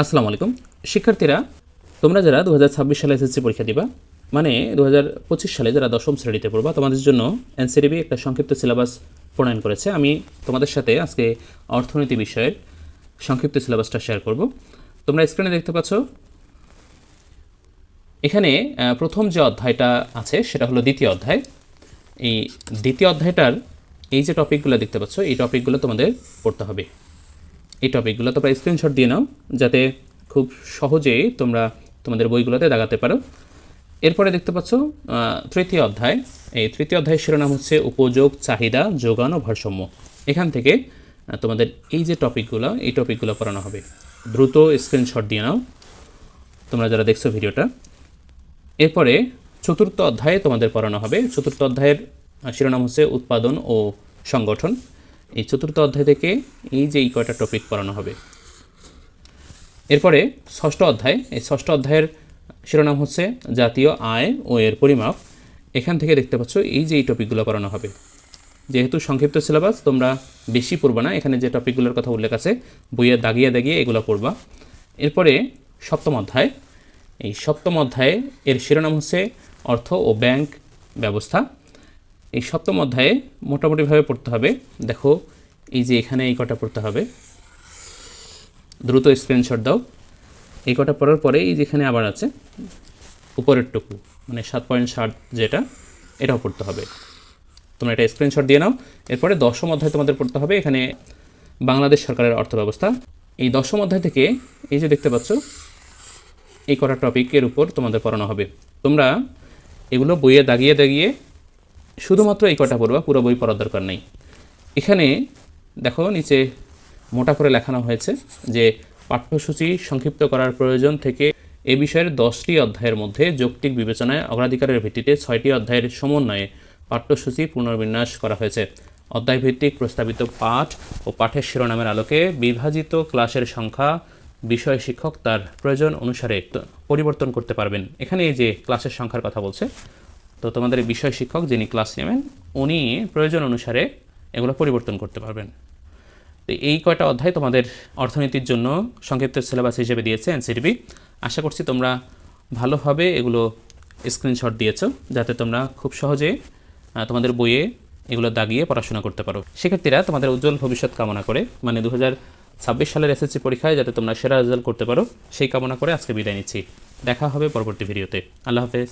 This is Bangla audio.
আসসালামু আলাইকুম। শিক্ষার্থীরা, তোমরা যারা দু হাজার ছাব্বিশ সালে এসএসসি পরীক্ষা দিবা মানে দু হাজার পঁচিশ সালে যারা দশম শ্রেণীতে পড়বা, তোমাদের জন্য এনসিডিবি একটা সংক্ষিপ্ত সিলেবাস প্রণয়ন করেছে। আমি তোমাদের সাথে আজকে অর্থনীতি বিষয়ের সংক্ষিপ্ত সিলেবাসটা শেয়ার করব। তোমরা স্ক্রিনে দেখতে পাচ্ছ, এখানে প্রথম যে অধ্যায়টা আছে, সেটা হলো দ্বিতীয় অধ্যায়। এই দ্বিতীয় অধ্যায়টার এই যে টপিকগুলো দেখতে পাচ্ছ, এই টপিকগুলো তোমাদের পড়তে হবে। এই টপিকগুলো তোমরা স্ক্রিনশট দিয়ে নাও, যাতে খুব সহজেই তোমরা তোমাদের বইগুলোতে দাগাতে পারো। এরপরে দেখতে পাচ্ছ তৃতীয় অধ্যায়। এই তৃতীয় অধ্যায়ের শিরোনাম হচ্ছে উপযোগ, চাহিদা, যোগান ও ভারসাম্য। এখান থেকে তোমাদের এই যে টপিকগুলো, এই টপিকগুলো পড়ানো হবে। দ্রুত স্ক্রিনশট দিয়ে নাও। তোমরা যারা দেখছ ভিডিওটা। এরপরে চতুর্থ অধ্যায়ে তোমাদের পড়ানো হবে। চতুর্থ অধ্যায়ের শিরোনাম হচ্ছে উৎপাদন ও সংগঠন। এই চতুর্থ অধ্যায় থেকে এই যে এই কয়টা টপিক পড়ানো হবে। এরপরে ষষ্ঠ অধ্যায়, এই ষষ্ঠ অধ্যায়ের শিরোনাম হচ্ছে জাতীয় আয় ও এর পরিমাপ। এখান থেকে দেখতে পাচ্ছ এই যে এই টপিকগুলো পড়ানো হবে। যেহেতু সংক্ষিপ্ত সিলেবাস তোমরা বেশি পড়বা না, এখানে যে টপিকগুলোর কথা উল্লেখ আছে, বইয়ে দাগিয়ে দাগিয়ে এগুলো পড়বা। এরপরে সপ্তম অধ্যায়, এই সপ্তম অধ্যায়ে এর শিরোনাম হচ্ছে অর্থ ও ব্যাংক ব্যবস্থা। এই সপ্তম অধ্যায়ে মোটামুটিভাবে পড়তে হবে। দেখো, এই যে এখানে এই কটা পড়তে হবে। দ্রুত স্ক্রিনশট দাও। এই কটা পড়ার পরে এই যেখানে আবার আছে, উপরের টুকু মানে সাত পয়েন্ট ষাট যেটা, এটাও পড়তে হবে। তোমরা এটা স্ক্রিনশট দিয়ে নাও। এরপরে দশম অধ্যায় তোমাদের পড়তে হবে। এখানে বাংলাদেশ সরকারের অর্থব্যবস্থা। এই দশম অধ্যায় থেকে এই যে দেখতে পাচ্ছ, এই কটা টপিকের উপর তোমাদের পড়ানো হবে। তোমরা এগুলো বইয়ে দাগিয়ে দাগিয়ে শুধুমাত্র এই কটা পড়বা, পুরো বই পড়ার দরকার নেই। এখানে দেখো, নিচে মোটা করে লেখানো হয়েছে যে পাঠ্যসূচি সংক্ষিপ্ত করার প্রয়োজন থেকে এ বিষয়ের দশটি অধ্যায়ের মধ্যে যৌক্তিক বিবেচনায় অগ্রাধিকারের ভিত্তিতে ছয়টি অধ্যায়ের সমন্বয়ে পাঠ্যসূচি পুনর্বিন্যাস করা হয়েছে। অধ্যায়ভিত্তিক প্রস্তাবিত পাঠ ও পাঠের শিরোনামের আলোকে বিভাজিত ক্লাসের সংখ্যা, বিষয় শিক্ষক তার প্রয়োজন অনুসারে পরিবর্তন করতে পারবেন। এখানে এই যে ক্লাসের সংখ্যার কথা বলছে তো তোমাদের বিষয় শিক্ষক যিনি ক্লাস নেবেন, উনি প্রয়োজন অনুসারে এগুলো পরিবর্তন করতে পারবেন। তো এই কয়টা অধ্যায় তোমাদের অর্থনীতির জন্য সংক্ষিপ্ত সিলেবাস হিসেবে দিয়েছে এনসিডিবি আশা করছি তোমরা ভালোভাবে এগুলো স্ক্রিনশট দিয়েছ, যাতে তোমরা খুব সহজে তোমাদের বইয়ে এগুলো দাগিয়ে পড়াশোনা করতে পারো। শিক্ষার্থীরা তোমাদের উজ্জ্বল ভবিষ্যৎ কামনা করে মানে দু ছাব্বিশ সালের এসএসসি পরীক্ষায় যাতে তোমরা সেরা রেজাল্ট করতে পারো, সেই কামনা করে আজকে বিদায় নিচ্ছি। দেখা হবে পরবর্তী ভিডিওতে আল্লাহ হাফেজ।